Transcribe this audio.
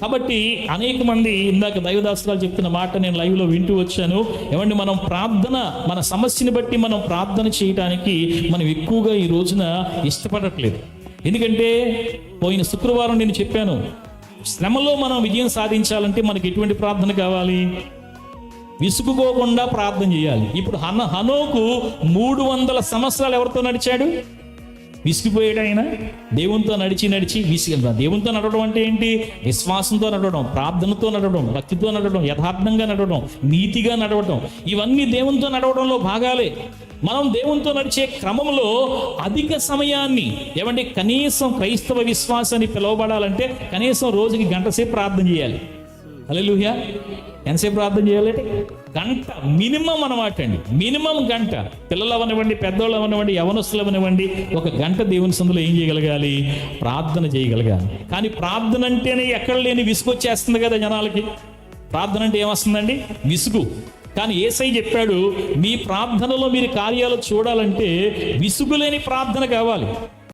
కాబట్టి అనేక మంది ఇందాక దైవదాసురాలు చెప్తున్న మాట నేను లైవ్లో వింటూ వచ్చాను. ఏమండి మనం ప్రార్థన మన సమస్యని బట్టి మనం ప్రార్థన చేయడానికి మనం ఎక్కువగా ఈ రోజున ఇష్టపడట్లేదు. ఎందుకంటే పోయిన శుక్రవారం నేను చెప్పాను శ్రమలో మనం విజయం సాధించాలంటే మనకి ఎటువంటి ప్రార్థన కావాలి? విసుగుకోకుండా ప్రార్థన చేయాలి. ఇప్పుడు హన హనోకు మూడు వందల సంవత్సరాలు ఎవరితో నడిచాడు? విసిగిపోయాడు ఆయన. దేవునితో నడిచి నడిచి విసిగి దేవునితో నడవడం అంటే ఏంటి? విశ్వాసంతో నడవడం ప్రార్థనతో నడవడం భక్తితో నడవడం యథార్థంగా నడవడం నీతిగా నడవడం. ఇవన్నీ దేవునితో నడవడంలో భాగాలే. మనం దేవునితో నడిచే క్రమంలో అధిక సమయాన్ని ఏమంటే కనీసం క్రైస్తవ విశ్వాసాన్ని పిలువబడాలంటే కనీసం రోజుకి గంట సేపు ప్రార్థన చేయాలి. హల్లెలూయా. ఎంతసేపు ప్రార్థన చేయాలంటే గంట మినిమం అనమాట అండి. మినిమం గంట. పిల్లలు అవనివ్వండి పెద్దోళ్ళు అవనివ్వండి యవనస్తులు అవనివ్వండి ఒక గంట దేవుని సందులో ఏం చేయగలగాలి? ప్రార్థన చేయగలగాలి. కానీ ప్రార్థన అంటేనే ఎక్కడ లేని విసుగు వచ్చేస్తుంది కదా జనాలకి. ప్రార్థన అంటే ఏమొస్తుందండి? విసుగు. కానీ ఏసై చెప్పాడు మీ ప్రార్థనలో మీరు కార్యాలు చూడాలంటే విసుగులేని ప్రార్థన కావాలి.